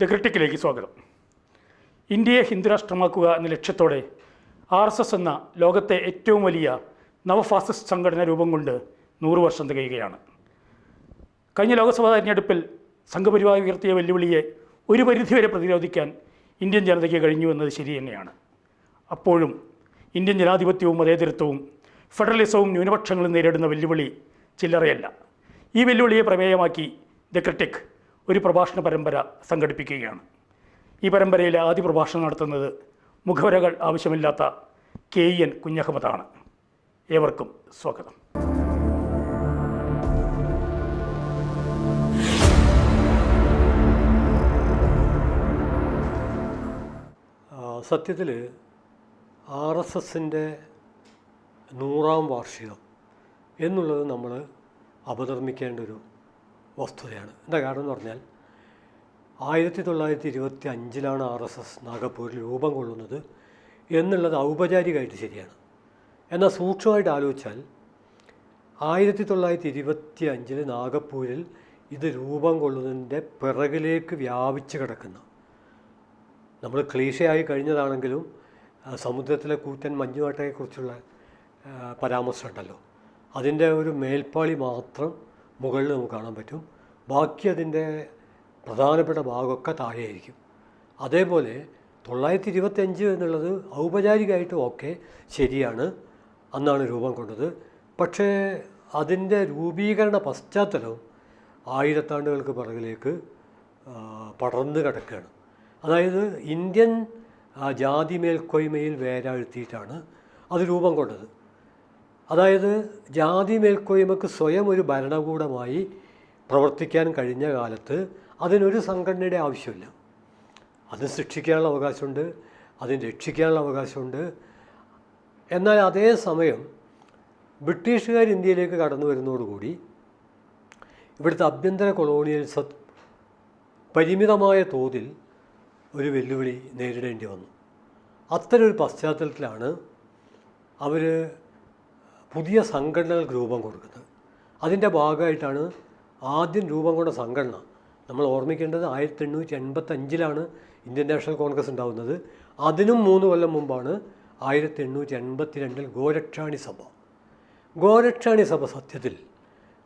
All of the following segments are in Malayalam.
ദ ക്രിട്ടിക്കിലേക്ക് സ്വാഗതം. ഇന്ത്യയെ ഹിന്ദുരാഷ്ട്രമാക്കുക എന്ന ലക്ഷ്യത്തോടെ ആർ എസ് എസ് എന്ന ലോകത്തെ ഏറ്റവും വലിയ നവഫാസിസ്റ്റ് സംഘടന രൂപം കൊണ്ട് നൂറ് വർഷം തികയുകയാണ്. കഴിഞ്ഞ ലോക്സഭാ തെരഞ്ഞെടുപ്പിൽ സംഘപരിവാർ ഉയർത്തിയ വെല്ലുവിളിയെ ഒരു പരിധിവരെ പ്രതിരോധിക്കാൻ ഇന്ത്യൻ ജനതയ്ക്ക് കഴിഞ്ഞു എന്നത് ശരി തന്നെയാണ്. അപ്പോഴും ഇന്ത്യൻ ജനാധിപത്യവും മതേതരത്വവും ഫെഡറലിസവും ന്യൂനപക്ഷങ്ങളും നേരിടുന്ന വെല്ലുവിളി ചില്ലറയല്ല. ഈ വെല്ലുവിളിയെ പ്രമേയമാക്കി ദ ക്രിട്ടിക് ഒരു പ്രഭാഷണ പരമ്പര സംഘടിപ്പിക്കുകയാണ്. ഈ പരമ്പരയിലെ ആദ്യ പ്രഭാഷണം നടത്തുന്നത് മുഖവരകൾ ആവശ്യമില്ലാത്ത കെ ഇ എൻ കുഞ്ഞഹമ്മദാണ്. ഏവർക്കും സ്വാഗതം. സത്യത്തിൽ ആർ എസ് എസിന്റെ നൂറാം വാർഷികം എന്നുള്ളത് നമ്മൾ അവതർമ്മിക്കേണ്ട ഒരു വസ്തുതയാണ്. എന്താ കാരണം എന്ന് പറഞ്ഞാൽ ആയിരത്തി തൊള്ളായിരത്തി ഇരുപത്തി അഞ്ചിലാണ് ആർ എസ് എസ് നാഗപ്പൂരിൽ രൂപം കൊള്ളുന്നത് എന്നുള്ളത് ഔപചാരികമായിട്ട് ശരിയാണ്. എന്നാൽ സൂക്ഷ്മമായിട്ട് ആലോചിച്ചാൽ ആയിരത്തി തൊള്ളായിരത്തി ഇരുപത്തി അഞ്ചിൽ നാഗപ്പൂരിൽ ഇത് രൂപം കൊള്ളുന്നതിന്റെ പിറകിലേക്ക് വ്യാപിച്ച് കിടക്കുന്ന. നമ്മൾ ക്ലീശയായി കഴിഞ്ഞതാണെങ്കിലും സമുദ്രത്തിലെ കൂറ്റൻ മഞ്ഞുവാട്ടയെക്കുറിച്ചുള്ള പരാമർശമുണ്ടല്ലോ. അതിന്റെ ഒരു മേൽപ്പാളി മാത്രം മുകളിൽ നമുക്ക് കാണാൻ പറ്റും. ബാക്കി അതിന്റെ പ്രധാനപ്പെട്ട ഭാഗമൊക്കെ താഴെയായിരിക്കും. അതേപോലെ തൊള്ളായിരത്തി ഇരുപത്തഞ്ച് എന്നുള്ളത് ഔപചാരികമായിട്ട് ഓക്കെ ശരിയാണ് അന്നാണ് രൂപം കൊണ്ടത്. പക്ഷേ അതിന്റെ രൂപീകരണ പശ്ചാത്തലം ആയിരത്താണ്ടുകൾക്ക് പിറകിലേക്ക് പടർന്നു കിടക്കുകയാണ്. അതായത് ഇന്ത്യൻ ജാതി മേൽക്കോയ്മയിൽ വേരാഴ്ത്തിയിട്ടാണ് അത് രൂപം കൊണ്ടത്. അതായത് ജാതി മേൽക്കോയ്മക്ക് സ്വയം ഒരു ഭരണകൂടമായി പ്രവർത്തിക്കാൻ കഴിഞ്ഞ കാലത്ത് അതിനൊരു സംഘടനയുടെ ആവശ്യമില്ല. അത് സൃഷ്ടിക്കാനുള്ള അവകാശമുണ്ട് അതിന് രക്ഷിക്കാനുള്ള അവകാശമുണ്ട്. എന്നാൽ അതേ സമയം ബ്രിട്ടീഷുകാർ ഇന്ത്യയിലേക്ക് കടന്നു വരുന്നതോടുകൂടി ഇവിടുത്തെ ആഭ്യന്തര കൊളോണിയൽസ പരിമിതമായ തോതിൽ ഒരു വെല്ലുവിളി നേരിടേണ്ടി വന്നു. അത്തരൊരു പശ്ചാത്തലത്തിലാണ് അവർ പുതിയ സംഘടനകൾ രൂപം കൊടുക്കുന്നത്. അതിന്റെ ഭാഗമായിട്ടാണ് ആദ്യം രൂപം കൊണ്ട സംഘടന. നമ്മൾ ഓർമ്മിക്കേണ്ടത് ആയിരത്തി എണ്ണൂറ്റി എൺപത്തഞ്ചിലാണ് ഇന്ത്യൻ നാഷണൽ കോൺഗ്രസ് ഉണ്ടാകുന്നത് അതിനും മൂന്ന് കൊല്ലം മുമ്പാണ് ആയിരത്തി എണ്ണൂറ്റി എൺപത്തി രണ്ടിൽ ഗോരക്ഷാണി സഭ. ഗോരക്ഷാണി സഭ സത്യത്തിൽ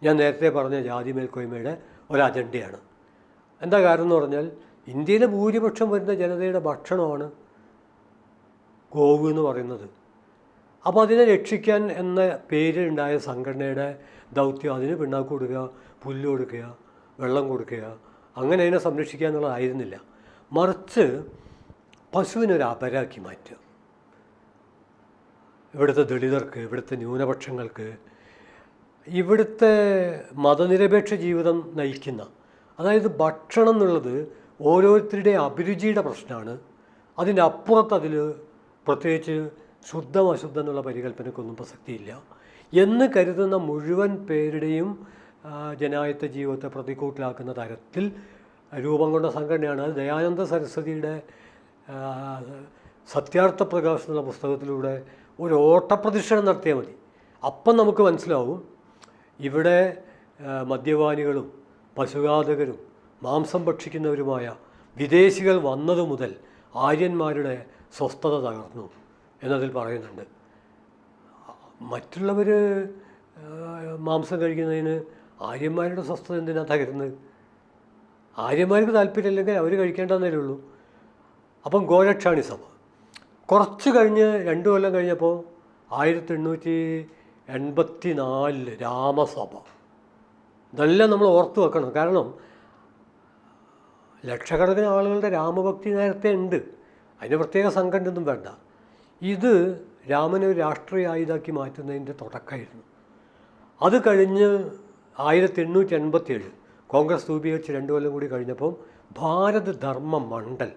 ഞാൻ നേരത്തെ പറഞ്ഞ ജാതി മേൽക്കോയ്മയുടെ ഒരു അജണ്ടയാണ്. എന്താ കാരണം എന്ന് പറഞ്ഞാൽ ഇന്ത്യയിലെ ഭൂരിപക്ഷം വരുന്ന ജനതയുടെ ഭക്ഷണമാണ് ഗോവ് എന്ന് പറയുന്നത്. അപ്പോൾ അതിനെ രക്ഷിക്കാൻ എന്ന പേരിലുണ്ടായ സംഘടനയുടെ ദൗത്യം അതിന് പിണ്ണാക്ക് കൊടുക്കുക പുല്ല് കൊടുക്കുക വെള്ളം കൊടുക്കുക അങ്ങനെ അതിനെ സംരക്ഷിക്കുക എന്നുള്ളതായിരുന്നില്ല. മറിച്ച് പശുവിനൊരു അപരാക്കി മാറ്റുക. ഇവിടുത്തെ ദളിതർക്ക് ഇവിടുത്തെ ന്യൂനപക്ഷങ്ങൾക്ക് ഇവിടുത്തെ മതനിരപേക്ഷ ജീവിതം നയിക്കുന്ന അതായത് ഭക്ഷണം എന്നുള്ളത് ഓരോരുത്തരുടെയും അഭിരുചിയുടെ പ്രശ്നമാണ്. അതിന്റെ അപ്പുറത്ത് അതിൽ പ്രത്യേകിച്ച് ശുദ്ധം അശുദ്ധം എന്നുള്ള പരികല്പനക്കൊന്നും പ്രസക്തിയില്ല. എന്ന് കരുതുന്ന മുഴുവൻ പേരുടെയും ജനായത്ത ജീവിതത്തെ പ്രതിക്കൂട്ടിലാക്കുന്ന തരത്തിൽ രൂപം കൊണ്ട സംഘടനയാണ്. ദയാനന്ദ സരസ്വതിയുടെ സത്യാർത്ഥ പ്രകാശം എന്നുള്ള പുസ്തകത്തിലൂടെ ഒരു ഓട്ടപ്രദക്ഷിണം നടത്തിയാൽ മതി. അപ്പം നമുക്ക് മനസ്സിലാവും. ഇവിടെ മദ്യപാനികളും പശുഘാതകരും മാംസം ഭക്ഷിക്കുന്നവരുമായ വിദേശികൾ വന്നതു മുതൽ ആര്യന്മാരുടെ സ്വസ്ഥത തകർന്നു. എന്നതിൽ പറയുന്നുണ്ട്. മറ്റുള്ളവർ മാംസം കഴിക്കുന്നതിന് ആര്യന്മാരുടെ സ്വസ്ഥത എന്തിനാ തകരുന്നത്? ആര്യന്മാർക്ക് താല്പര്യമില്ലെങ്കിൽ അവർ കഴിക്കേണ്ടെന്നേ ഉള്ളൂ. അപ്പം ഗോരക്ഷാണി സഭ. കുറച്ച് കഴിഞ്ഞ് രണ്ട് കൊല്ലം കഴിഞ്ഞപ്പോൾ ആയിരത്തി എണ്ണൂറ്റി എൺപത്തി നാലിൽ രാമസഭ. ഇതെല്ലാം നമ്മൾ ഓർത്തു വെക്കണം. കാരണം ലക്ഷക്കണക്കിന് ആളുകളുടെ രാമഭക്തി നേരത്തെ ഉണ്ട്. അതിന് പ്രത്യേക സംഘടനയൊന്നും വേണ്ട. ഇത് രാമനെ ഒരു രാഷ്ട്രീയ ആയുധാക്കി മാറ്റുന്നതിന്റെ തുടക്കമായിരുന്നു. അത് കഴിഞ്ഞ് ആയിരത്തി എണ്ണൂറ്റി എൺപത്തിയേഴ് കോൺഗ്രസ് രൂപീകരിച്ച് രണ്ടു കൊല്ലം കൂടി കഴിഞ്ഞപ്പം ഭാരത് ധർമ്മ മണ്ഡൽ.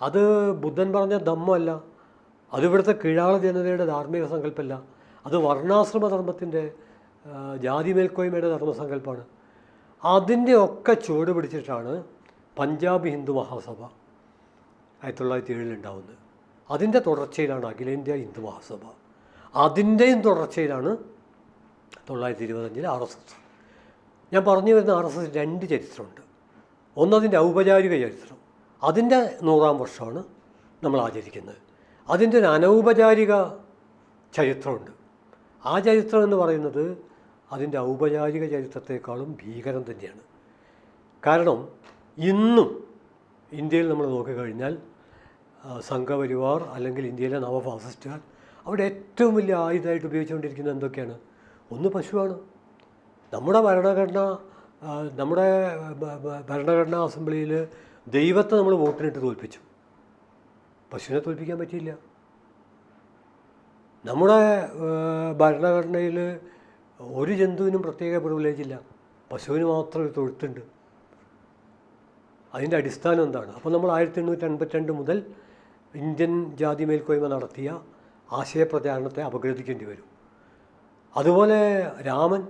അത് ബുദ്ധൻ പറഞ്ഞ ധമ്മമല്ല അത് ഇവിടുത്തെ കീഴാള ജനതയുടെ ധാർമ്മിക സങ്കല്പമല്ല അത് വർണാശ്രമ ധർമ്മത്തിന്റെ ജാതി മേൽക്കോയ്മയുടെ ധർമ്മസങ്കല്പമാണ്. അതിന്റെ ഒക്കെ ചുവട് പിടിച്ചിട്ടാണ് പഞ്ചാബ് ഹിന്ദു മഹാസഭ ആയിരത്തി തൊള്ളായിരത്തി ഏഴിലുണ്ടാവുന്നത് അതിന്റെ തുടർച്ചയിലാണ് അഖിലേന്ത്യാ ഹിന്ദു മഹാസഭ അതിന്റെയും തുടർച്ചയിലാണ് തൊള്ളായിരത്തി ഇരുപത്തഞ്ചിൽ ആർ എസ് എസ്. ഞാൻ പറഞ്ഞു വരുന്ന ആർ എസ് എസ് രണ്ട് ചരിത്രമുണ്ട്. ഒന്നതിന്റെ ഔപചാരിക ചരിത്രം. അതിന്റെ നൂറാം വർഷമാണ് നമ്മൾ ആചരിക്കുന്നത്. അതിന്റെ ഒരു അനൗപചാരിക ചരിത്രമുണ്ട്. ആ ചരിത്രം എന്ന് പറയുന്നത് അതിന്റെ ഔപചാരിക ചരിത്രത്തെക്കാളും ഭീകരം തന്നെയാണ്. കാരണം ഇന്നും ഇന്ത്യയിൽ നമ്മൾ നോക്കിക്കഴിഞ്ഞാൽ സംഘപരിവാർ അല്ലെങ്കിൽ ഇന്ത്യയിലെ നവഫാസിസ്റ്റുകാർ അവിടെ ഏറ്റവും വലിയ ആയുധമായിട്ട് ഉപയോഗിച്ചുകൊണ്ടിരിക്കുന്നത് എന്തൊക്കെയാണ്? ഒന്ന് പശുവാണ്. നമ്മുടെ ഭരണഘടന നമ്മുടെ ഭരണഘടനാ അസംബ്ലിയിൽ ദൈവത്തെ നമ്മൾ വോട്ടിനിട്ട് തോൽപ്പിച്ചു. പശുവിനെ തോൽപ്പിക്കാൻ പറ്റിയില്ല. നമ്മുടെ ഭരണഘടനയിൽ ഒരു ജന്തുവിനും പ്രത്യേക പ്രിവിലേജ് ഇല്ല. പശുവിന് മാത്രം ഒരു തൊഴുത്തുണ്ട്. അതിന്റെ അടിസ്ഥാനം എന്താണ്? അപ്പോൾ നമ്മൾ ആയിരത്തി എണ്ണൂറ്റി അൻപത്തിരണ്ട് മുതൽ ഇന്ത്യൻ ജാതി മേൽക്കോയ്മ നടത്തിയ ആശയപ്രചാരണത്തെ അപഗ്രഥിക്കേണ്ടി വരും. അതുപോലെ രാമൻ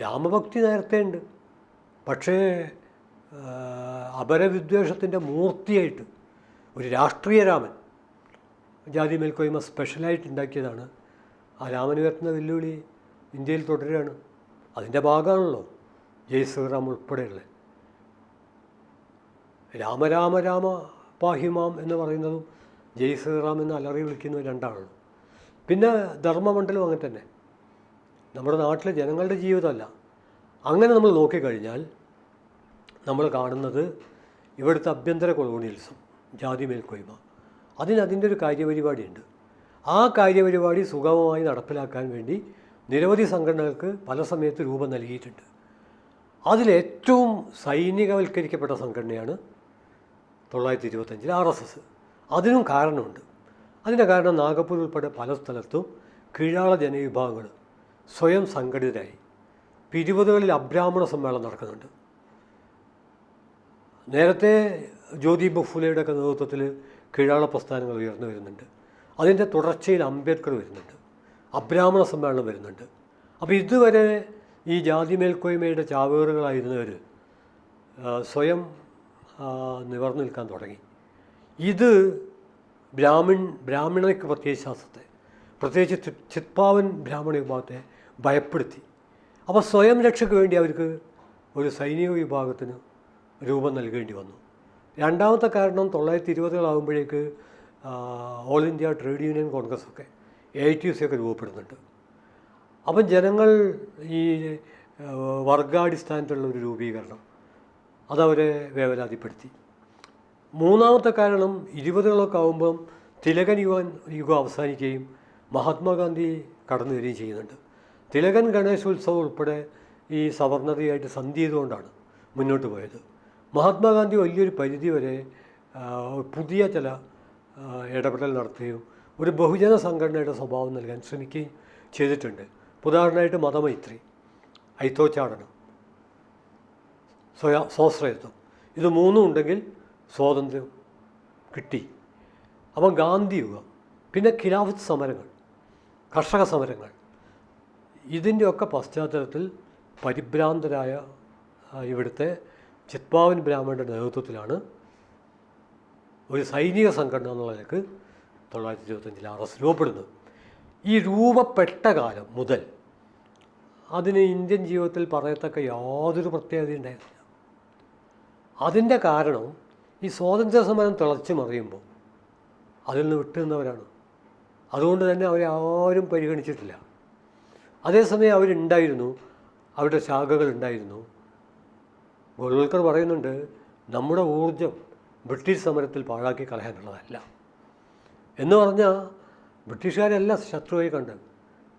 രാമഭക്തി നേരത്തെ ഉണ്ട്. പക്ഷേ അപരവിദ്വേഷത്തിന്റെ മൂർത്തിയായിട്ട് ഒരു രാഷ്ട്രീയ രാമൻ ജാതി മേൽക്കോയ്മ സ്പെഷ്യലായിട്ട് ഉണ്ടാക്കിയതാണ്. ആ രാമന് വരുന്ന വെല്ലുവിളി ഇന്ത്യയിൽ തുടരുകയാണ്. അതിന്റെ ഭാഗമാണല്ലോ ജയ് ശ്രീറാം ഉൾപ്പെടെയുള്ള. രാമ രാമ രാമ പാഹിമാം എന്ന് പറയുന്നതും ജയ് ശ്രീറാം എന്ന് അലറി വിളിക്കുന്ന രണ്ടാണ്. പിന്നെ ധർമ്മമണ്ഡലം അങ്ങനെ തന്നെ. നമ്മുടെ നാട്ടിലെ ജനങ്ങളുടെ ജീവിതമല്ല. അങ്ങനെ നമ്മൾ നോക്കിക്കഴിഞ്ഞാൽ നമ്മൾ കാണുന്നത് ഇവിടുത്തെ ആഭ്യന്തര കൊളോണിയലിസം ജാതി മേൽക്കോയ്മ. അതിന് അതിന്റെ ഒരു കാര്യപരിപാടിയുണ്ട്. ആ കാര്യപരിപാടി സുഗമമായി നടപ്പിലാക്കാൻ വേണ്ടി നിരവധി സംഘടനകൾക്ക് പല സമയത്ത് രൂപം നൽകിയിട്ടുണ്ട്. അതിലേറ്റവും സൈനികവൽക്കരിക്കപ്പെട്ട സംഘടനയാണ് തൊള്ളായിരത്തി ഇരുപത്തഞ്ചിൽ ആർ എസ് എസ്. അതിനും കാരണമുണ്ട്. അതിന്റെ കാരണം നാഗപ്പൂർ ഉൾപ്പെടെ പല സ്ഥലത്തും കീഴാള ജനവിഭാഗങ്ങൾ സ്വയം സംഘടിതരായി പിരിവതുകളിൽ അബ്രാഹ്മണ സമ്മേളനം നടക്കുന്നുണ്ട്. നേരത്തെ ജ്യോതി ബഫുലയുടെ ഒക്കെ നേതൃത്വത്തിൽ കീഴാള പ്രസ്ഥാനങ്ങൾ ഉയർന്നു വരുന്നുണ്ട്. അതിന്റെ തുടർച്ചയിൽ അംബേദ്കർ വരുന്നുണ്ട്. അബ്രാഹ്മണ സമ്മേളനം വരുന്നുണ്ട്. അപ്പോൾ ഇതുവരെ ഈ ജാതി മേൽക്കോയ്മയുടെ ചാവേറുകളായിരുന്നവർ സ്വയം നിവർന്നു നിൽക്കാൻ തുടങ്ങി. ഇത് ബ്രാഹ്മിൺ ബ്രാഹ്മണയ്ക്ക് പ്രത്യയശാസ്ത്രത്തെ പ്രത്യേകിച്ച് ചിത്പാവൻ ബ്രാഹ്മണ വിഭാഗത്തെ ഭയപ്പെടുത്തി. അപ്പോൾ സ്വയം രക്ഷയ്ക്ക് വേണ്ടി അവർക്ക് ഒരു സൈനിക വിഭാഗത്തിന് രൂപം നൽകേണ്ടി വന്നു. രണ്ടാമത്തെ കാരണം തൊള്ളായിരത്തി ഇരുപതുകളാകുമ്പോഴേക്ക് all India trade union congress ഒക്കെ എ ടി സി ഒക്കെ രൂപപ്പെടുന്നുണ്ട്. അപ്പം ജനങ്ങൾ ഈ വർഗാടിസ്ഥാനത്തിലുള്ള ഒരു രൂപീകരണം അതവരെ വേവലാതിപ്പെടുത്തി. മൂന്നാമത്തെ കാരണം ഇരുപതുകളൊക്കെ ആകുമ്പം തിലകൻ യുവൻ യുഗം അവസാനിക്കുകയും മഹാത്മാഗാന്ധി കടന്നു വരികയും ചെയ്യുന്നുണ്ട്. തിലകൻ ഗണേശോത്സവം ഉൾപ്പെടെ ഈ സവർണതയായിട്ട് സന്ധി ചെയ്തുകൊണ്ടാണ് മുന്നോട്ട് പോയത്. മഹാത്മാഗാന്ധി വലിയൊരു പരിധി വരെ പുതിയ ചില ഇടപെടൽ നടത്തുകയും ഒരു ബഹുജന സംഘടനയുടെ സ്വഭാവം നൽകാൻ ശ്രമിക്കുകയും ചെയ്തിട്ടുണ്ട്. ഉദാഹരണമായിട്ട് മതമൈത്രി ഐത്തോച്ചാടനം സ്വയ സ്വാശ്രയത്വം ഇത് മൂന്നും ഉണ്ടെങ്കിൽ സ്വാതന്ത്ര്യം കിട്ടി. അപ്പം ഗാന്ധി യുഗം പിന്നെ ഖിലാഫത്ത് സമരങ്ങൾ കർഷക സമരങ്ങൾ. ഇതിന്റെയൊക്കെ പശ്ചാത്തലത്തിൽ പരിഭ്രാന്തരായ ഇവിടുത്തെ ചിത്പാവൻ ബ്രാഹ്മണന്റെ നേതൃത്വത്തിലാണ് ഒരു സൈനിക സംഘടന എന്നുള്ള നിലയ്ക്ക് തൊള്ളായിരത്തി ഇരുപത്തഞ്ചിൽ ആർ എസ് രൂപപ്പെടുന്നത്. ഈ രൂപപ്പെട്ട കാലം മുതൽ അതിന് ഇന്ത്യൻ ജീവിതത്തിൽ പറയത്തക്ക യാതൊരു പ്രത്യേകതയും ഉണ്ടായിരുന്നില്ല അതിന്റെ കാരണം ഈ സ്വാതന്ത്ര്യ സമരം തിളച്ചു മറിയുമ്പോൾ അതിൽ നിന്ന് വിട്ടുനിന്നവരാണ് അതുകൊണ്ട് തന്നെ അവരെ ആരും പരിഗണിച്ചിട്ടില്ല. അതേസമയം അവരുണ്ടായിരുന്നു. അവരുടെ ശാഖകൾ ഉണ്ടായിരുന്നു. ഗോൾവൽക്കർ പറയുന്നുണ്ട് നമ്മുടെ ഊർജം ബ്രിട്ടീഷ് സമരത്തിൽ പാഴാക്കി കളയാനുള്ളതല്ല. എന്ന് പറഞ്ഞാൽ ബ്രിട്ടീഷുകാരെല്ലാം ശത്രുവായി കണ്ടത്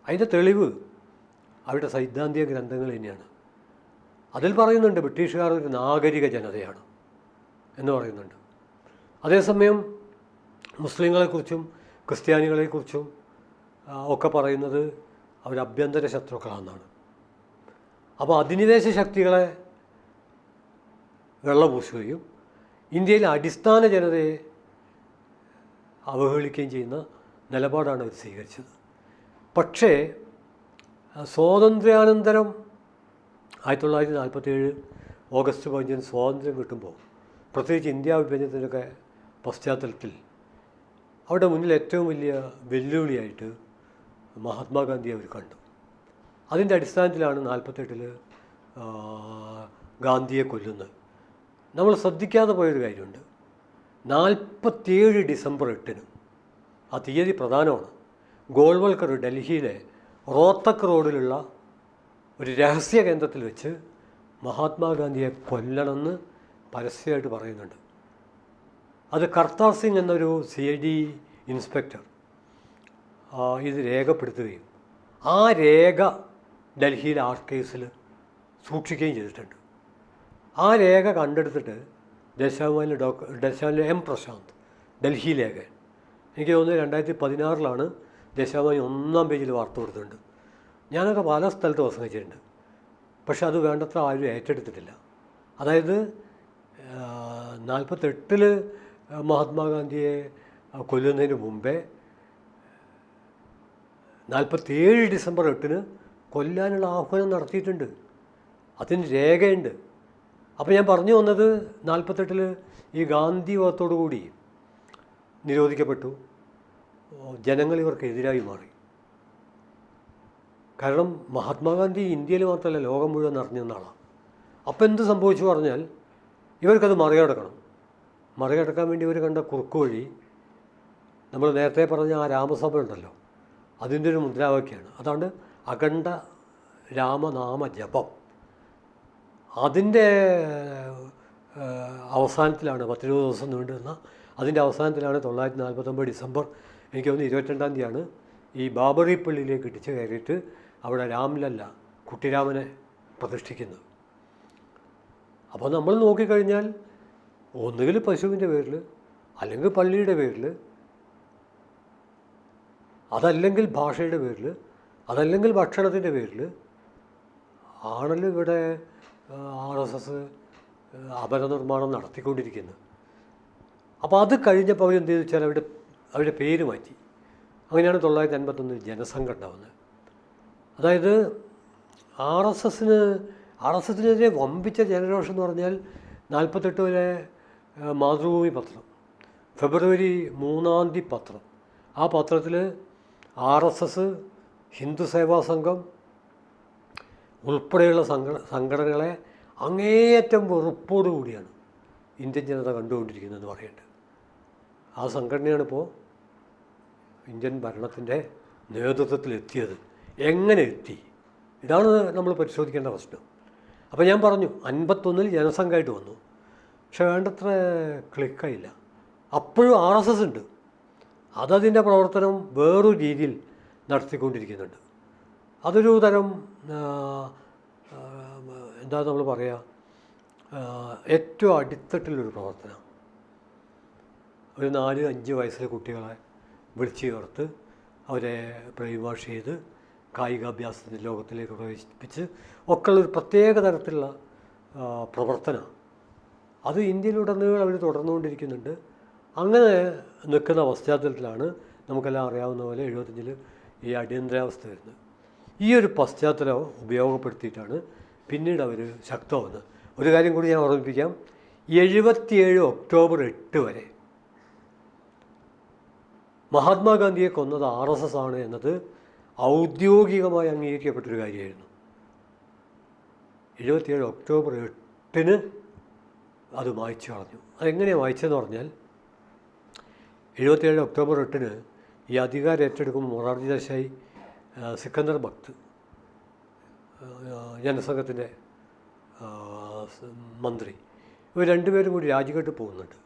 അതിന്റെ തെളിവ് അവരുടെ സൈദ്ധാന്തിക ഗ്രന്ഥങ്ങൾ തന്നെയാണ്. അതിൽ പറയുന്നുണ്ട് ബ്രിട്ടീഷുകാർ ഒരു നാഗരിക ജനതയാണ് എന്ന് പറയുന്നുണ്ട്. അതേസമയം മുസ്ലിങ്ങളെക്കുറിച്ചും ക്രിസ്ത്യാനികളെക്കുറിച്ചും ഒക്കെ പറയുന്നത് അവർ അഭ്യന്തര ശത്രുക്കളാണെന്നാണ്. അപ്പോൾ അധിനിവേശ ശക്തികളെ വെള്ളപൂശുകയും ഇന്ത്യയിലെ അടിസ്ഥാന ജനതയെ അവഹേളിക്കുകയും ചെയ്യുന്ന നിലപാടാണ് അവർ സ്വീകരിച്ചത്. പക്ഷേ സ്വാതന്ത്ര്യാനന്തരം ആയിരത്തി തൊള്ളായിരത്തി നാൽപ്പത്തേഴ് ഓഗസ്റ്റ് പതിനഞ്ചിന് സ്വാതന്ത്ര്യം കിട്ടുമ്പോൾ പ്രത്യേകിച്ച് ഇന്ത്യ വിഭജനത്തിന്റെയൊക്കെ പശ്ചാത്തലത്തിൽ അവിടെ മുന്നിൽ ഏറ്റവും വലിയ വെല്ലുവിളിയായിട്ട് മഹാത്മാഗാന്ധി അവർ കണ്ടു. അതിന്റെ അടിസ്ഥാനത്തിലാണ് നാൽപ്പത്തെട്ടിൽ ഗാന്ധിയെ കൊല്ലുന്നത്. നമ്മൾ ശ്രദ്ധിക്കാതെ പോയൊരു കാര്യമുണ്ട്. നാൽപ്പത്തിയേഴ് ഡിസംബർ എട്ടിന് ആ തീയതി പ്രധാനമാണ് ഗോൾവൽക്കർ ഡൽഹിയിലെ റോത്തക് റോഡിലുള്ള ഒരു രഹസ്യ കേന്ദ്രത്തിൽ വെച്ച് മഹാത്മാഗാന്ധിയെ കൊല്ലണമെന്ന് പരസ്യമായിട്ട് പറയുന്നുണ്ട്. അത് കർത്താർ സിംഗ് എന്നൊരു സി ഐ ഡി ഇൻസ്പെക്ടർ ഇത് രേഖപ്പെടുത്തുകയും ആ രേഖ ഡൽഹിയിലെ കേസിൽ സൂക്ഷിക്കുകയും ചെയ്തിട്ടുണ്ട്. ആ രേഖ കണ്ടെടുത്തിട്ട് ദേശാഭിമാനിലെ ഡോക്ടർ ദേശാഭിമാനിലെ എം പ്രശാന്ത് ഡൽഹിയിലേക്ക് എനിക്ക് തോന്നുന്നു രണ്ടായിരത്തി പതിനാറിലാണ് ദേശാഭിമാനി ഒന്നാം പേജിൽ വാർത്ത കൊടുത്തിട്ടുണ്ട്. ഞാനൊക്കെ പല സ്ഥലത്ത് പ്രസംഗിച്ചിട്ടുണ്ട് പക്ഷെ അത് വേണ്ടത്ര ആരും ഏറ്റെടുത്തിട്ടില്ല. അതായത് നാൽപ്പത്തെട്ടിൽ മഹാത്മാഗാന്ധിയെ കൊല്ലുന്നതിന് മുമ്പേ നാൽപ്പത്തിയേഴ് ഡിസംബർ എട്ടിന് കൊല്ലാനുള്ള ആഹ്വാനം നടത്തിയിട്ടുണ്ട്. അതിന് രേഖയുണ്ട്. അപ്പോൾ ഞാൻ പറഞ്ഞു വന്നത് നാൽപ്പത്തെട്ടിൽ ഈ ഗാന്ധി വധത്തോടു കൂടി നിരോധിക്കപ്പെട്ടു ജനങ്ങൾ ഇവർക്ക് എതിരായി മാറി. കാരണം മഹാത്മാഗാന്ധി ഇന്ത്യയിൽ മാത്രമല്ല ലോകം മുഴുവൻ നിറഞ്ഞു ആളാണ് അപ്പോൾ എന്ത് സംഭവിച്ചു പറഞ്ഞാൽ ഇവർക്കത് മറികടക്കണം. മറികടക്കാൻ വേണ്ടി ഇവർ കണ്ട കുറുക്ക് വഴി നമ്മൾ നേരത്തെ പറഞ്ഞ ആ രാമസഭ ഉണ്ടല്ലോ അതിന്റെ ഒരു മുദ്രാവാക്യമാണ്. അതാണ് അഖണ്ഡ രാമനാമ ജപം. അതിന്റെ അവസാനത്തിലാണ് പത്തിരുപത് ദിവസം നീണ്ടുനിന്ന അതിന്റെ അവസാനത്തിലാണ് തൊള്ളായിരത്തി നാൽപ്പത്തൊമ്പത് ഡിസംബർ എനിക്ക് തോന്നുന്നു ഇരുപത്തിരണ്ടാം തീയതിയാണ് ഈ ബാബറി പള്ളിയിലേക്ക് ഇടിച്ച് കയറിയിട്ട് അവിടെ രാംലല്ല കുട്ടിരാമനെ പ്രതിഷ്ഠിക്കുന്നു അപ്പോൾ നമ്മൾ നോക്കിക്കഴിഞ്ഞാൽ ഒന്നുകിൽ പശുവിന്റെ പേരിൽ അല്ലെങ്കിൽ പള്ളിയുടെ പേരിൽ അതല്ലെങ്കിൽ ഭാഷയുടെ പേരിൽ അതല്ലെങ്കിൽ ഭക്ഷണത്തിന്റെ പേരിൽ ആണല്ലോ ഇവിടെ ആർ എസ് എസ് അപരനിർമ്മാണം നടത്തിക്കൊണ്ടിരിക്കുന്നത്. അപ്പോൾ അത് കഴിഞ്ഞപ്പോൾ അവർ എന്ത് ചെയ്തു? വെച്ചാൽ അവരുടെ അവരുടെ പേര് മാറ്റി. അങ്ങനെയാണ് തൊള്ളായിരത്തി അൻപത്തൊന്നിൽ ജനസംഘടന വന്നത്. അതായത് ആർ എസ് എസിന് ആർ എസ് എസിനെതിരെ വമ്പിച്ച ജനരോഷം എന്ന് പറഞ്ഞാൽ നാൽപ്പത്തെട്ട് വരെ ഏഹ്, മാതൃഭൂമി പത്രം. ഫെബ്രുവരി മൂന്നാം തീയതി പത്രം. ആ പത്രത്തിൽ R S S Hindu Seva Sangham ഉൾപ്പെടെയുള്ള സംഘ സംഘടനകളെ അങ്ങേയറ്റം വെറുപ്പോടു കൂടിയാണ് ഇന്ത്യൻ ജനത കണ്ടുകൊണ്ടിരിക്കുന്നതെന്ന് പറയേണ്ടത്. ആ സംഘടനയാണിപ്പോൾ ഇന്ത്യൻ ഭരണത്തിന്റെ നേതൃത്വത്തിലെത്തിയത്. എങ്ങനെ എത്തി? ഇതാണ് നമ്മൾ പരിശോധിക്കേണ്ട പ്രശ്നം. അപ്പോൾ ഞാൻ പറഞ്ഞു അൻപത്തൊന്നിൽ ജനസംഘമായിട്ട് വന്നു. പക്ഷെ വേണ്ടത്ര ക്ലിക്കായില്ല. അപ്പോഴും ആർ എസ് എസ് ഉണ്ട്. അതതിന്റെ പ്രവർത്തനം വേറൊരു രീതിയിൽ നടത്തിക്കൊണ്ടിരിക്കുന്നുണ്ട്. അതൊരു തരം എന്താ നമ്മൾ പറയുക ഏറ്റവും അടിത്തട്ടിലൊരു പ്രവർത്തനം. ഒരു നാല് അഞ്ച് വയസ്സിലെ കുട്ടികളെ വിളിച്ചു ചേർത്ത് അവരെ ബ്രെയിൻ വാഷ് ചെയ്ത് കായികാഭ്യാസത്തിന്റെ ലോകത്തിലേക്ക് പ്രവേശിപ്പിച്ച് ഒക്കെ ഒരു പ്രത്യേക തരത്തിലുള്ള പ്രവർത്തനം. അത് ഇന്ത്യയിലുടനീളം അവർ തുടർന്നുകൊണ്ടിരിക്കുന്നുണ്ട്. അങ്ങനെ നിൽക്കുന്ന പശ്ചാത്തലത്തിലാണ് നമുക്കെല്ലാം അറിയാവുന്ന പോലെ എഴുപത്തഞ്ചിൽ ഈ അടിയന്തരാവസ്ഥ വരുന്നത്. ഈ ഒരു പശ്ചാത്തലം ഉപയോഗപ്പെടുത്തിയിട്ടാണ് പിന്നീട് അവർ ശക്തമാവുന്നത്. ഒരു കാര്യം കൂടി ഞാൻ ഓർമ്മിപ്പിക്കാം. എഴുപത്തിയേഴ് ഒക്ടോബർ എട്ട് വരെ മഹാത്മാഗാന്ധിയെ കൊന്നത് ആർ എസ് എസ് ആണ് എന്നത് ഔദ്യോഗികമായി അംഗീകരിക്കപ്പെട്ടൊരു കാര്യമായിരുന്നു. എഴുപത്തിയേഴ് ഒക്ടോബർ എട്ടിന് അത് വായിച്ചു കളഞ്ഞു. അതെങ്ങനെയാണ് വായിച്ചതെന്ന് പറഞ്ഞാൽ എഴുപത്തിയേഴ് ഒക്ടോബർ എട്ടിന് ഈ അധികാരം ഏറ്റെടുക്കുമ്പോൾ മൊറാർജി ദേശായി സിക്കന്ദർ ഭക്ത് ജനസംഘത്തിന്റെ മന്ത്രി ഇവർ രണ്ടുപേരും കൂടി രാജികെട്ട് പോകുന്നുണ്ട്.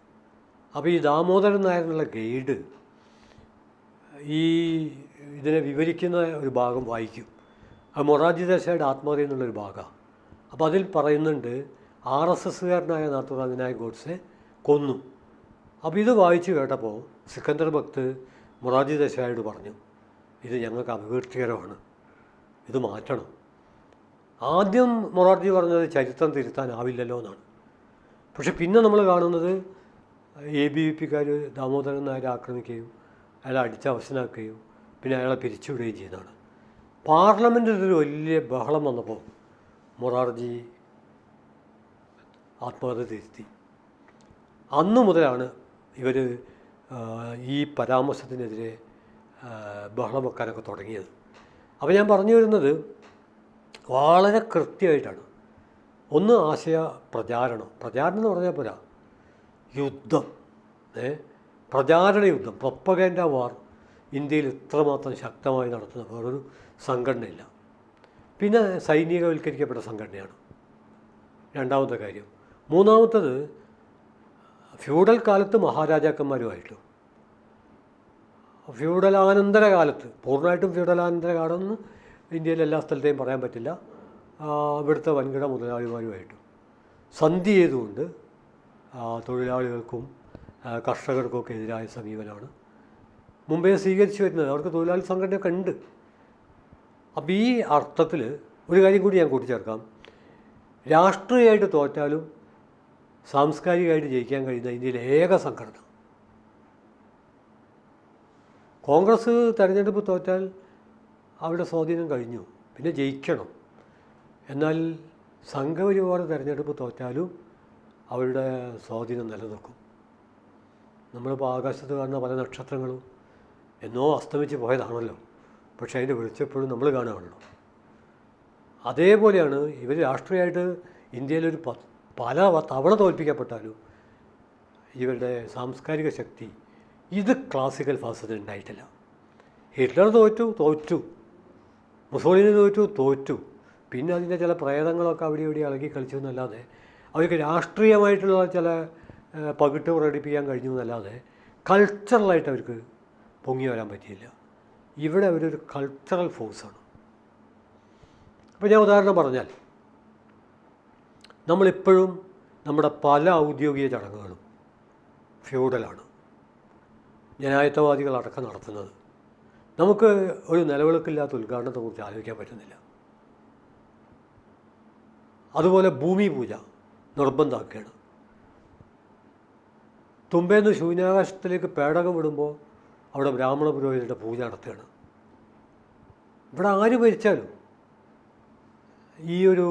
അപ്പോൾ ഈ ദാമോദരൻ നായർ എന്നുള്ള ഗൈഡ് ഈ ഇതിനെ വിവരിക്കുന്ന ഒരു ഭാഗം വായിക്കും. അത് മൊറാർജി ദേശായിയുടെ ആത്മകഥ എന്നുള്ളൊരു ഭാഗമാണ് അപ്പോൾ അതിൽ പറയുന്നുണ്ട് ആർ എസ് എസ്സുകാരനായ നാത്തുറാം വിനായക് ഗോഡ്സെ കൊന്നു. അപ്പോൾ ഇത് വായിച്ച് കേട്ടപ്പോൾ സിക്കന്ദർ ഭക്ത് മൊറാർജി ദേശായോട് പറഞ്ഞു ഇത് ഞങ്ങൾക്ക് അപകീർത്തികരമാണ് ഇത് മാറ്റണം. ആദ്യം മൊറാർജി പറഞ്ഞത് ചരിത്രം തിരുത്താനാവില്ലല്ലോ എന്നാണ് പക്ഷെ പിന്നെ നമ്മൾ കാണുന്നത് എ ബി വി പിക്കാർ ദാമോദരൻ നായരെ ആക്രമിക്കുകയും അയാളെ അടിച്ച് അവസനാക്കുകയും പിന്നെ അയാളെ പിരിച്ചുവിടുകയും ചെയ്യുന്നതാണ് പാർലമെന്റിൽ ഒരു വലിയ ബഹളം വന്നപ്പോൾ മൊറാർജി ആത്മഹത്യ തിരുത്തി. അന്നു മുതലാണ് ഇവർ ഈ പരാമർശത്തിനെതിരെ ബഹളം വെക്കാനൊക്കെ തുടങ്ങിയത്. അപ്പോൾ ഞാൻ പറഞ്ഞു വരുന്നത് വളരെ കൃത്യമായിട്ടാണ്. ഒന്ന് ആശയ പ്രചാരണം. പ്രചാരണം എന്ന് പറഞ്ഞാൽ പോരാ? യുദ്ധം. ഏ? പ്രചാരണ യുദ്ധം പ്രൊപ്പഗേൻഡ വാർ ഇന്ത്യയിൽ ഇത്രമാത്രം ശക്തമായി നടത്തുന്ന വേറൊരു സംഘടനയില്ല. പിന്നെ സൈനികവൽക്കരിക്കപ്പെട്ട സംഘടനയാണ്. രണ്ടാമത്തെ കാര്യം. മൂന്നാമത്തത് ഫ്യൂഡൽ കാലത്ത് മഹാരാജാക്കന്മാരുമായിട്ടും ഫ്യൂഡലാനന്തര കാലത്ത് പൂർണമായിട്ടും ഫ്യൂഡലാനന്തര കാലമെന്ന് ഇന്ത്യയിലെ എല്ലാ സ്ഥലത്തെയും പറയാൻ പറ്റില്ല. ഇവിടുത്തെ വൻകിട മുതലാളിമാരുമായിട്ടും സന്ധി ചെയ്തുകൊണ്ട് തൊഴിലാളികൾക്കും കർഷകർക്കൊക്കെ എതിരായ സമീപനമാണ്. മുമ്പേ സ്വീകരിച്ചു വരുന്നത് അവർക്ക് തൊഴിലാളി സംഘടനയൊക്കെ ഉണ്ട്. അപ്പോൾ ഈ അർത്ഥത്തിൽ ഒരു കാര്യം കൂടി ഞാൻ കൂട്ടിച്ചേർക്കാം. രാഷ്ട്രീയമായിട്ട് തോറ്റാലും സാംസ്കാരികമായിട്ട് ജയിക്കാൻ കഴിയുന്ന ഇന്ത്യയിലെ ഏക സംഘടന. കോൺഗ്രസ് തെരഞ്ഞെടുപ്പ് തോറ്റാൽ അവരുടെ സ്വാധീനം കഴിഞ്ഞു. പിന്നെ ജയിക്കണം. എന്നാൽ സംഘപരിവാർ തെരഞ്ഞെടുപ്പ് തോറ്റാലും അവരുടെ സ്വാധീനം നിലനിൽക്കും. നമ്മളിപ്പോൾ ആകാശത്ത് കാണുന്ന പല നക്ഷത്രങ്ങളും എന്നോ അസ്തമിച്ച് പോയതാണല്ലോ. പക്ഷേ അതിന്റെ വെളിച്ചപ്പോഴും നമ്മൾ കാണുകയാണല്ലോ. അതേപോലെയാണ് ഇവർ രാഷ്ട്രീയമായിട്ട് ഇന്ത്യയിലൊരു പല തവണ തോൽപ്പിക്കപ്പെട്ടാലും ഇവരുടെ സാംസ്കാരിക ശക്തി ഇത് ക്ലാസിക്കൽ ഫാസത്തിൽ ഉണ്ടായിട്ടില്ല ഹിറ്റ്ലർ തോറ്റു തോറ്റു. മുസോളിനി തോറ്റു തോറ്റു. പിന്നെ അതിന്റെ ചില പ്രേതങ്ങളൊക്കെ അവിടെ ഇവിടെ ഇളകി കളിച്ചു എന്നല്ലാതെ അവർക്ക് രാഷ്ട്രീയമായിട്ടുള്ള ചില പകിട്ട് പ്രകടിപ്പിക്കാൻ കഴിഞ്ഞു എന്നല്ലാതെ കൾച്ചറലായിട്ട് അവർക്ക് പൊങ്ങി വരാൻ പറ്റിയില്ല. ഇവിടെ അവരൊരു കൾച്ചറൽ ഫോഴ്സാണ് അപ്പോൾ ഞാൻ ഉദാഹരണം പറഞ്ഞാൽ നമ്മളിപ്പോഴും നമ്മുടെ പല ഔദ്യോഗിക ചടങ്ങുകളും ഫ്യൂഡലാണ്. ജനായത്തവാദികളടക്കം നടത്തുന്നത്. നമുക്ക് ഒരു നിലവിളക്കില്ലാത്ത ഉദ്ഘാടനത്തെക്കുറിച്ച് ആലോചിക്കാൻ പറ്റുന്നില്ല. അതുപോലെ ഭൂമി പൂജ നിർബന്ധമാക്കുകയാണ്. തുമ്പേന്ന് ശൂന്യാകാശത്തിലേക്ക് പേടകം വിടുമ്പോൾ അവിടെ ബ്രാഹ്മണ പുരോഹിതരുടെ പൂജ നടത്തുകയാണ്. ഇവിടെ ആര് മരിച്ചാലും ഈ ഒരു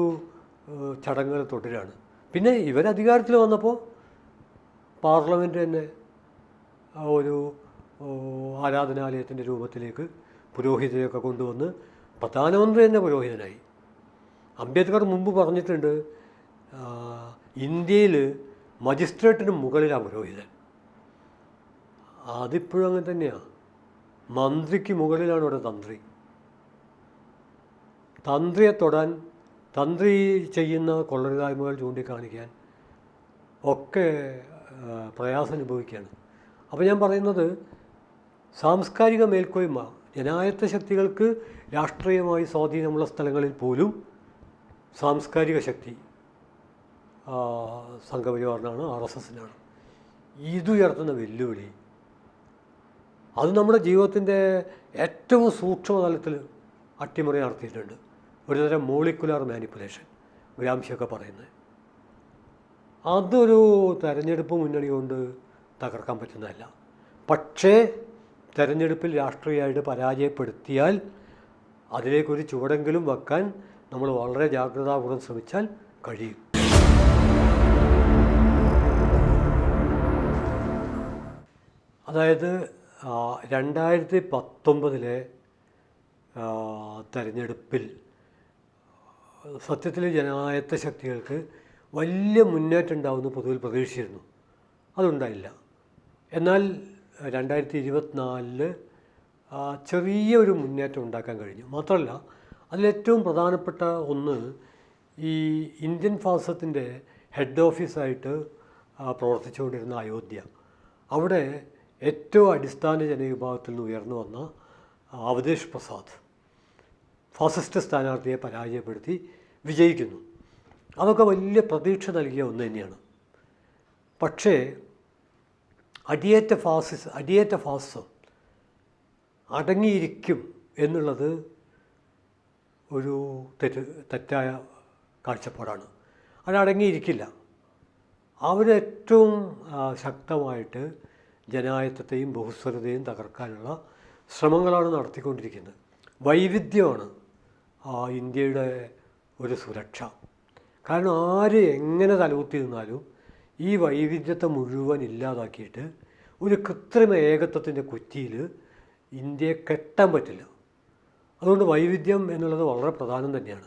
ചടങ്ങുകൾ തുടരാണ് പിന്നെ ഇവരധികാരത്തിൽ വന്നപ്പോൾ പാർലമെന്റ് തന്നെ ഒരു ആരാധനാലയത്തിന്റെ രൂപത്തിലേക്ക് പുരോഹിതരെയൊക്കെ കൊണ്ടുവന്ന് പ്രധാനമന്ത്രി തന്നെ പുരോഹിതനായി. അംബേദ്കർ മുമ്പ് പറഞ്ഞിട്ടുണ്ട് ഇന്ത്യയിൽ മജിസ്ട്രേറ്റിന് മുകളിലാണ് പുരോഹിതൻ. അതിപ്പോഴും അങ്ങനെ തന്നെയാണ് മന്ത്രിക്ക് മുകളിലാണ് ഇവിടെ തന്ത്രി. തന്ത്രിയെ തൊടാൻ തന്ത്രി ചെയ്യുന്ന കൊള്ളരുതായ്മകൾ ചൂണ്ടിക്കാണിക്കാൻ ഒക്കെ പ്രയാസം അനുഭവിക്കുകയാണ്. അപ്പോൾ ഞാൻ പറയുന്നത് സാംസ്കാരിക മേൽക്കോയ്മ ജനായത്ത ശക്തികൾക്ക് രാഷ്ട്രീയമായി സ്വാധീനമുള്ള സ്ഥലങ്ങളിൽ പോലും സാംസ്കാരിക ശക്തി സംഘപരിവാറിനാണ് ആർ എസ് എസിനാണ്. ഇതുയർത്തുന്ന വെല്ലുവിളി. അത് നമ്മുടെ ജീവിതത്തിന്റെ ഏറ്റവും സൂക്ഷ്മതലത്തിൽ അട്ടിമറി നടത്തിയിട്ടുണ്ട്. ഒരുതരം മോളിക്കുലാർ മാനിപ്പുലേഷൻ ഗ്രാംശിയൊക്കെ പറയുന്നത്. അതൊരു തെരഞ്ഞെടുപ്പ് മുന്നണി കൊണ്ട് തകർക്കാൻ പറ്റുന്നതല്ല. പക്ഷേ തെരഞ്ഞെടുപ്പിൽ രാഷ്ട്രീയമായിട്ട് പരാജയപ്പെടുത്തിയാൽ അതിലേക്കൊരു ചുവടെങ്കിലും വെക്കാൻ നമ്മൾ വളരെ ജാഗ്രതാപൂർവം ശ്രമിച്ചാൽ കഴിയും. അതായത് രണ്ടായിരത്തി പത്തൊമ്പതിലെ തെരഞ്ഞെടുപ്പിൽ സത്യത്തിൽ ജനായത്ത ശക്തികൾക്ക് വലിയ മുന്നേറ്റം ഉണ്ടാവുമെന്ന് പൊതുവിൽ പ്രതീക്ഷിച്ചിരുന്നു. അതുണ്ടായില്ല. എന്നാൽ രണ്ടായിരത്തി ഇരുപത്തിനാലിൽ ചെറിയൊരു മുന്നേറ്റം ഉണ്ടാക്കാൻ കഴിഞ്ഞു. മാത്രമല്ല അതിലേറ്റവും പ്രധാനപ്പെട്ട ഒന്ന് ഈ ഇന്ത്യൻ ഫാസത്തിന്റെ ഹെഡ് ഓഫീസായിട്ട് പ്രവർത്തിച്ചുകൊണ്ടിരുന്ന അയോധ്യ. അവിടെ ഏറ്റവും അടിസ്ഥാന ജനവിഭാഗത്തിൽ നിന്ന് ഉയർന്നു വന്ന അവതേഷ് പ്രസാദ് ഫാസിസ്റ്റ് സ്ഥാനാർത്ഥിയെ പരാജയപ്പെടുത്തി വിജയിക്കുന്നു. അതൊക്കെ വലിയ പ്രതീക്ഷ നൽകിയ ഒന്ന് തന്നെയാണ്. പക്ഷേ അടിയേറ്റ ഫാസിസ് അടിയേറ്റ ഫാസിസം അടങ്ങിയിരിക്കും എന്നുള്ളത് ഒരു തെറ്റ് തെറ്റായ കാഴ്ചപ്പാടാണ്. അത് അടങ്ങിയിരിക്കില്ല. അവരേറ്റവും ശക്തമായിട്ട് ജനായത്വത്തെയും ബഹുസ്വരതയും തകർക്കാനുള്ള ശ്രമങ്ങളാണ് നടത്തിക്കൊണ്ടിരിക്കുന്നത്. വൈവിധ്യമാണ് ആ, ഇന്ത്യയുടെ ഒരു സുരക്ഷ. കാരണം ആര് എങ്ങനെ തലകുത്തി നിന്നാലും ഈ വൈവിധ്യത്തെ മുഴുവൻ ഇല്ലാതാക്കിയിട്ട് ഒരു കൃത്രിമ ഏകത്വത്തിന്റെ കുറ്റിയിൽ ഇന്ത്യയെ കെട്ടാൻ പറ്റില്ല. അതുകൊണ്ട് വൈവിധ്യം എന്നുള്ളത് വളരെ പ്രധാനം തന്നെയാണ്.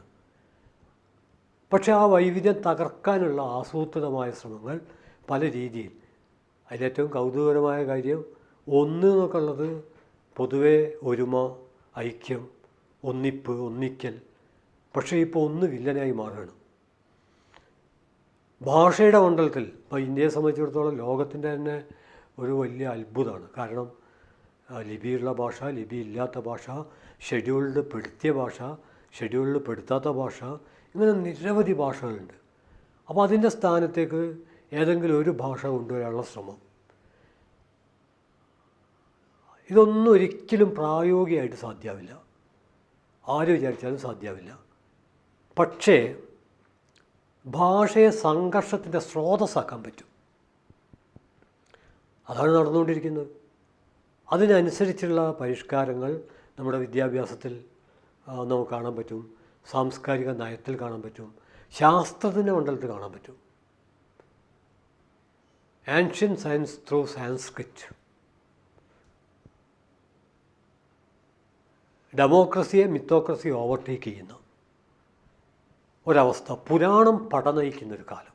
പക്ഷേ ആ വൈവിധ്യം തകർക്കാനുള്ള ആസൂത്രിതമായ ശ്രമങ്ങൾ പല രീതിയിൽ അതിലേറ്റവും കൗതുകകരമായ കാര്യം ഒന്ന് എന്നൊക്കെ ഉള്ളത് പൊതുവെ ഒരുമ ഐക്യം ഒന്നിപ്പ് ഒന്നിക്കൽ. പക്ഷേ ഇപ്പോൾ ഒന്ന് വില്ലനായി മാറുകയാണ്. ഭാഷയുടെ മണ്ഡലത്തിൽ ഇപ്പോൾ ഇന്ത്യയെ സംബന്ധിച്ചിടത്തോളം ലോകത്തിന്റെ തന്നെ ഒരു വലിയ അത്ഭുതമാണ്. കാരണം ലിപിയുള്ള ഭാഷ ലിപി ഇല്ലാത്ത ഭാഷ ഷെഡ്യൂൾഡ് പെടുത്തിയ ഭാഷ ഷെഡ്യൂൾഡ് പെടുത്താത്ത ഭാഷ ഇങ്ങനെ നിരവധി ഭാഷകളുണ്ട്. അപ്പോൾ അതിന്റെ സ്ഥാനത്തേക്ക് ഏതെങ്കിലും ഒരു ഭാഷ കൊണ്ടുവരാനുള്ള ശ്രമം. ഇതൊന്നും ഒരിക്കലും പ്രായോഗികമായിട്ട് സാധ്യമാവില്ല ആര് വിചാരിച്ചാലും സാധ്യമാവില്ല പക്ഷേ ഭാഷയെ സംഘർഷത്തിന്റെ സ്രോതസ്സാക്കാൻ പറ്റും. അതാണ് നടന്നുകൊണ്ടിരിക്കുന്നത്. അതിനനുസരിച്ചുള്ള പരിഷ്കാരങ്ങൾ നമ്മുടെ വിദ്യാഭ്യാസത്തിൽ നമുക്ക് കാണാൻ പറ്റും. സാംസ്കാരിക നയത്തിൽ കാണാൻ പറ്റും. ശാസ്ത്രത്തിന്റെ മണ്ഡലത്തിൽ കാണാൻ പറ്റും. ആൻഷ്യൻ സയൻസ് ത്രൂ സാൻസ്ക്രിറ്റ് ഡെമോക്രസിയെ മിത്തോക്രസി ഓവർടേക്ക് ചെയ്യുന്ന. ഒരവസ്ഥ പുരാണം പടനയിക്കുന്നൊരു കാലം.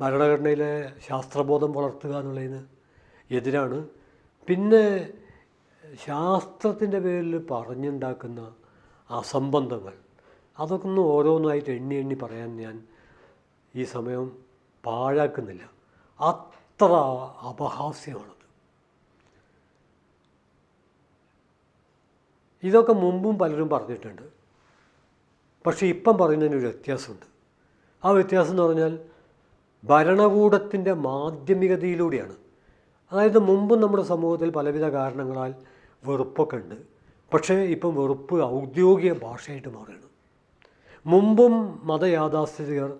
ഭരണഘടനയിലെ ശാസ്ത്രബോധം വളർത്തുക എന്നുള്ളതിന് എതിരാണ്. പിന്നെ ശാസ്ത്രത്തിന്റെ പേരിൽ പറഞ്ഞുണ്ടാക്കുന്ന അസംബന്ധങ്ങൾ അതൊക്കെ ഒന്ന് ഓരോന്നായിട്ട് എണ്ണി എണ്ണി പറയാൻ ഞാൻ ഈ സമയം പാഴാക്കുന്നില്ല. അത്ര അപഹാസ്യമാണത്. ഇതൊക്കെ മുമ്പും പലരും പറഞ്ഞിട്ടുണ്ട്. പക്ഷേ ഇപ്പം പറയുന്നതിനൊരു വ്യത്യാസമുണ്ട്. ആ വ്യത്യാസം എന്ന് പറഞ്ഞാൽ ഭരണകൂടത്തിന്റെ മാധ്യമികതയിലൂടെയാണ്. അതായത് മുമ്പും നമ്മുടെ സമൂഹത്തിൽ പലവിധ കാരണങ്ങളാൽ വെറുപ്പൊക്കെ ഉണ്ട്. പക്ഷേ ഇപ്പം വെറുപ്പ് ഔദ്യോഗിക ഭാഷയായിട്ട് മാറുകയാണ്. മുമ്പും മതയാഥാസ്ഥിതികർ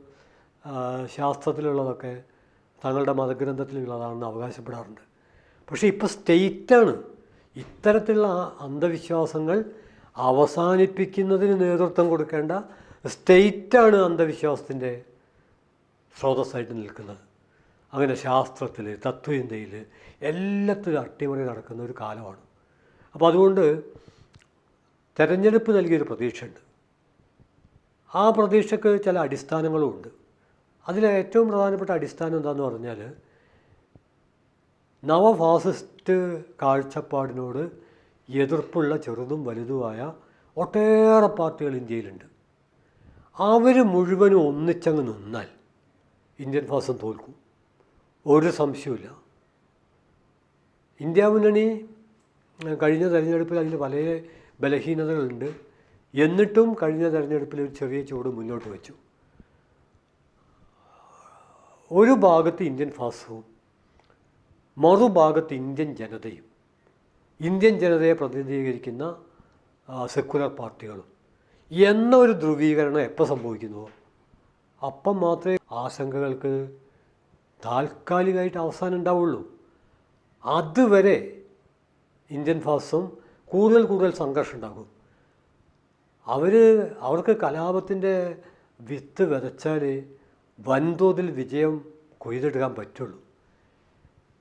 ശാസ്ത്രത്തിലുള്ളതൊക്കെ തങ്ങളുടെ മതഗ്രന്ഥത്തിലുള്ളതാണെന്ന് അവകാശപ്പെടാറുണ്ട്. പക്ഷേ ഇപ്പോൾ സ്റ്റേറ്റാണ്. ഇത്തരത്തിലുള്ള അന്ധവിശ്വാസങ്ങൾ അവസാനിപ്പിക്കുന്നതിന് നേതൃത്വം കൊടുക്കേണ്ട സ്റ്റേറ്റാണ് അന്ധവിശ്വാസത്തിന്റെ സ്രോതസ്സായിട്ട് നിൽക്കുന്നത്. അങ്ങനെ ശാസ്ത്രത്തിൽ തത്വചിന്തയിൽ എല്ലാത്തിലും അട്ടിമറി നടക്കുന്ന ഒരു കാലമാണ്. അപ്പോൾ അതുകൊണ്ട് തെരഞ്ഞെടുപ്പ് നൽകിയൊരു പ്രതീക്ഷയുണ്ട്. ആ പ്രതീക്ഷയ്ക്ക് ചില അടിസ്ഥാനങ്ങളും ഉണ്ട് അതിലെ ഏറ്റവും പ്രധാനപ്പെട്ട അടിസ്ഥാനം എന്താണെന്ന് പറഞ്ഞാൽ നവഫാസിസ്റ്റ് കാഴ്ചപ്പാടിനോട് എതിർപ്പുള്ള ചെറുതും വലുതുമായ ഒട്ടേറെ പാർട്ടികൾ ഇന്ത്യയിലുണ്ട്. അവർ മുഴുവനും ഒന്നിച്ചങ്ങ് നിന്നാൽ ഇന്ത്യൻ ഫാസം തോൽക്കും. ഒരു സംശയമില്ല ഇന്ത്യ മുന്നണി കഴിഞ്ഞ തെരഞ്ഞെടുപ്പിൽ അതിൽ പല ബലഹീനതകളുണ്ട്. എന്നിട്ടും കഴിഞ്ഞ തെരഞ്ഞെടുപ്പിൽ ഒരു ചെറിയ ചൂട് മുന്നോട്ട് വെച്ചു. ഒരു ഭാഗത്ത് ഇന്ത്യൻ ഫാസവും മറുഭാഗത്ത് ഇന്ത്യൻ ജനതയും. ഇന്ത്യൻ ജനതയെ പ്രതിനിധീകരിക്കുന്ന സെക്കുലർ പാർട്ടികളും. എന്നൊരു ധ്രുവീകരണം എപ്പോൾ സംഭവിക്കുന്നുവോ അപ്പം മാത്രമേ ആശങ്കകൾക്ക് താൽക്കാലികമായിട്ട് അവസാനം ഉണ്ടാവുള്ളൂ. അതുവരെ ഇന്ത്യൻ ഫാസം കൂടുതൽ കൂടുതൽ സംഘർഷം ഉണ്ടാകും. അവർ അവർക്ക് കലാപത്തിന്റെ വിത്ത് വിതച്ചാൽ വൻതോതിൽ വിജയം കൊയ്തെടുക്കാൻ പറ്റുള്ളൂ.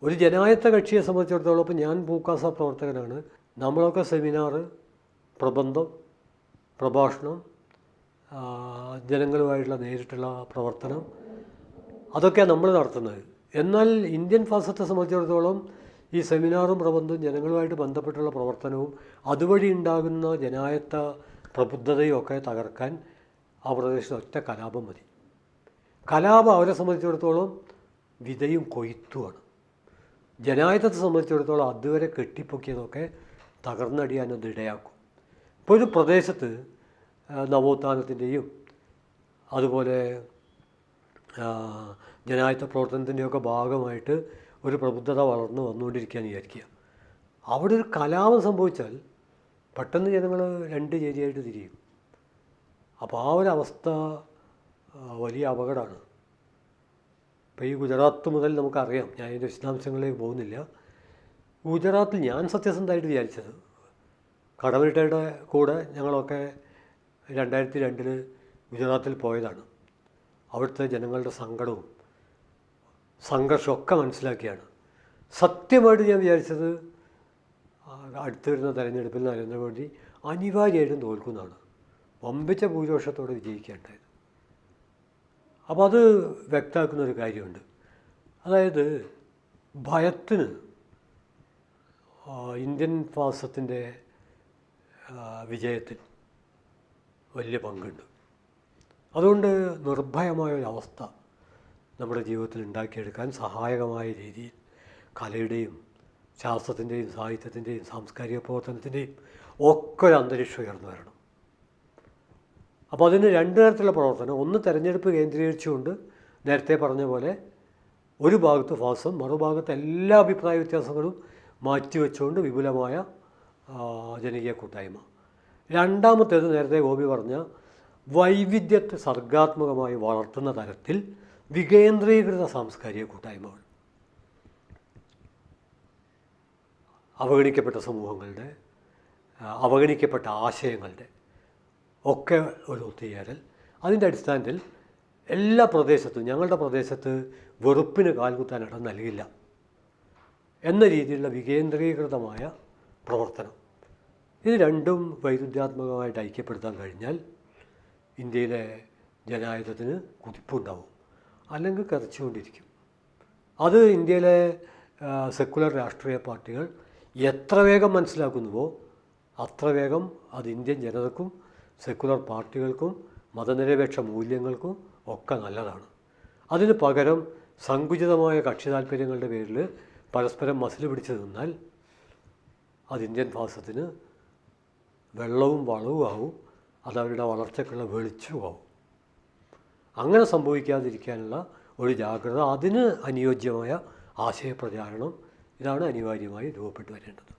ഒരു ജനായത്ത കക്ഷിയെ സംബന്ധിച്ചിടത്തോളം ഇപ്പോൾ ഞാൻ ഭൂക്കാസ പ്രവർത്തകനാണ്. നമ്മളൊക്കെ സെമിനാർ പ്രബന്ധം പ്രഭാഷണം ജനങ്ങളുമായിട്ടുള്ള നേരിട്ടുള്ള പ്രവർത്തനം അതൊക്കെയാണ് നമ്മൾ നടത്തുന്നത്. എന്നാൽ ഇന്ത്യൻ ഫാസത്തെ സംബന്ധിച്ചിടത്തോളം ഈ സെമിനാറും പ്രബന്ധവും ജനങ്ങളുമായിട്ട് ബന്ധപ്പെട്ടുള്ള പ്രവർത്തനവും അതുവഴി ഉണ്ടാകുന്ന ജനായത്ത പ്രബുദ്ധതയും ഒക്കെ തകർക്കാൻ ആ പ്രദേശത്ത് ഒറ്റ കലാപം മതി. കലാപം അവരെ സംബന്ധിച്ചിടത്തോളം വിതയും കൊയ്ത്തുമാണ് ജനായുധത്തെ സംബന്ധിച്ചിടത്തോളം അതുവരെ കെട്ടിപ്പൊക്കിയതൊക്കെ തകർന്നടിയാൻ ഇടയാക്കും. ഇപ്പോൾ ഒരു പ്രദേശത്ത് നവോത്ഥാനത്തിന്റെയും അതുപോലെ ജനായുധ പ്രവർത്തനത്തിന്റെയൊക്കെ ഭാഗമായിട്ട് ഒരു പ്രബുദ്ധത വളർന്നു വന്നുകൊണ്ടിരിക്കുകയെന്ന് വിചാരിക്കുക. അവിടെ ഒരു കലാപം സംഭവിച്ചാൽ പെട്ടെന്ന് ജനങ്ങൾ രണ്ട് ചേരിയായിട്ട് തിരിയും. അപ്പോൾ ആ ഒരു അവസ്ഥ വലിയ അപകടമാണ്. ഇപ്പോൾ ഈ ഗുജറാത്ത് മുതൽ നമുക്കറിയാം ഞാൻ അതിന്റെ വിശദാംശങ്ങളിലേക്ക് പോകുന്നില്ല. ഗുജറാത്തിൽ ഞാൻ സത്യസന്ധമായിട്ട് വിചാരിച്ചത് കടവരിട്ടയുടെ കൂടെ ഞങ്ങളൊക്കെ രണ്ടായിരത്തി രണ്ടിൽ ഗുജറാത്തിൽ പോയതാണ്. അവിടുത്തെ ജനങ്ങളുടെ സങ്കടവും സംഘർഷമൊക്കെ മനസ്സിലാക്കിയാണ്. സത്യമായിട്ട് ഞാൻ വിചാരിച്ചത് അടുത്ത് വരുന്ന തെരഞ്ഞെടുപ്പിൽ നരേന്ദ്രമോദി അനിവാര്യമായിട്ടും തോൽക്കുന്നതാണ്. വമ്പിച്ച ഭൂരിപക്ഷത്തോടെ വിജയിക്കേണ്ടത് അപ്പോൾ അത് വ്യക്തമാക്കുന്ന ഒരു കാര്യമുണ്ട്. അതായത് ഭയത്തിന് ഇന്ത്യൻ ഫാസത്തിന്റെ വിജയത്തിൽ വലിയ പങ്കുണ്ട്. അതുകൊണ്ട് നിർഭയമായ ഒരു അവസ്ഥ നമ്മുടെ ജീവിതത്തിൽ ഉണ്ടാക്കിയെടുക്കാൻ സഹായകമായ രീതിയിൽ കലയുടെയും ശാസ്ത്രത്തിന്റെയും സാഹിത്യത്തിന്റെയും സാംസ്കാരിക പ്രവർത്തനത്തിന്റെയും ഒക്കെ ഒരു അന്തരീക്ഷം ഉയർന്നു വരണം. അപ്പോൾ അതിന് രണ്ട് തരത്തിലുള്ള പ്രവർത്തനം. ഒന്ന് തെരഞ്ഞെടുപ്പ് കേന്ദ്രീകരിച്ചുകൊണ്ട് നേരത്തെ പറഞ്ഞ പോലെ ഒരു ഭാഗത്ത് ഫാസം മറുഭാഗത്ത് എല്ലാ അഭിപ്രായ വ്യത്യാസങ്ങളും മാറ്റിവെച്ചുകൊണ്ട് വിപുലമായ ജനകീയ കൂട്ടായ്മ. രണ്ടാമത്തേത് നേരത്തെ ഗോപി പറഞ്ഞ വൈവിധ്യത്തെ സർഗാത്മകമായി വളർത്തുന്ന തരത്തിൽ വികേന്ദ്രീകൃത സാംസ്കാരിക കൂട്ടായ്മകൾ. അവഗണിക്കപ്പെട്ട സമൂഹങ്ങളുടെ അവഗണിക്കപ്പെട്ട ആശയങ്ങളുടെ ഒക്കെ ഒരു ഒത്തുചേരൽ അതിന്റെ അടിസ്ഥാനത്തിൽ എല്ലാ പ്രദേശത്തും ഞങ്ങളുടെ പ്രദേശത്ത് വെറുപ്പിന് കാൽകുത്താൻ ഇടം നൽകില്ല എന്ന രീതിയിലുള്ള വികേന്ദ്രീകൃതമായ പ്രവർത്തനം. ഇത് രണ്ടും വൈരുദ്ധ്യാത്മകമായിട്ട് ഐക്യപ്പെടുത്താൻ കഴിഞ്ഞാൽ ഇന്ത്യയിലെ ജനായുധത്തിന് കുതിപ്പുണ്ടാവും. അല്ലെങ്കിൽ കരച്ചുകൊണ്ടിരിക്കും. അത് ഇന്ത്യയിലെ സെക്കുലർ രാഷ്ട്രീയ പാർട്ടികൾ എത്ര വേഗം മനസ്സിലാക്കുന്നുവോ അത്ര വേഗം അത് ഇന്ത്യൻ ജനതക്കും സെക്കുലർ പാർട്ടികൾക്കും മതനിരപേക്ഷ മൂല്യങ്ങൾക്കും ഒക്കെ നല്ലതാണ്. അതിന് പകരം സങ്കുചിതമായ കക്ഷി താല്പര്യങ്ങളുടെ പേരിൽ പരസ്പരം മസിൽ പിടിച്ചു നിന്നാൽ അത് ഇന്ത്യൻ ഫാസത്തിന് വെള്ളവും വളവും ആവും അതവരുടെ വളർച്ചയ്ക്കുള്ള വെളിച്ചവും ആവും. അങ്ങനെ സംഭവിക്കാതിരിക്കാനുള്ള ഒരു ജാഗ്രത അതിന് അനുയോജ്യമായ ആശയപ്രചാരണം ഇതാണ് അനിവാര്യമായി രൂപപ്പെട്ടു വരേണ്ടത്.